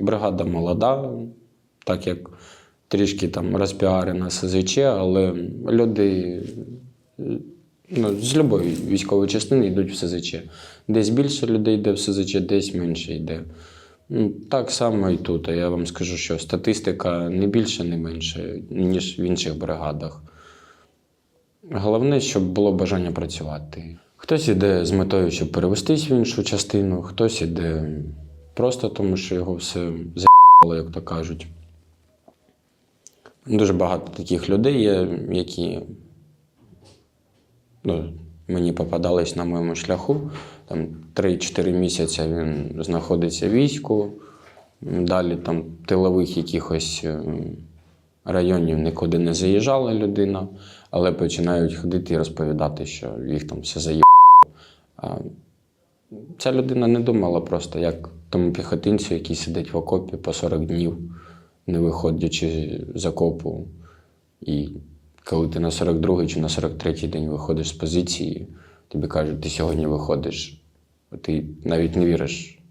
Бригада молода, так як трішки там розпіарена СЗЧ, але люди ну, з любої військової частини йдуть в СЗЧ. Десь більше людей йде в СЗЧ, десь менше йде. Ну, Так само і тут. Я вам скажу, що статистика не більше, не менше, ніж в інших бригадах. Головне, щоб було бажання працювати. Хтось іде з метою, щоб перевестись в іншу частину, хтось іде просто тому, що його все за**ало, як то кажуть. Дуже багато таких людей є, які ну, мені попадались на моєму шляху. Там 3-4 місяці він знаходиться в війську, далі там тилових якихось е, районів нікуди не заїжджала людина, але починають ходити і розповідати, що їх там все заїбало. Ця людина не думала просто, як тому піхотинцю, який сидить в окопі по 40 днів, не виходячи з окопу. І коли ти на 42 чи на 43 день виходиш з позиції, тобі кажуть, ти сьогодні виходиш, ти навіть не віриш,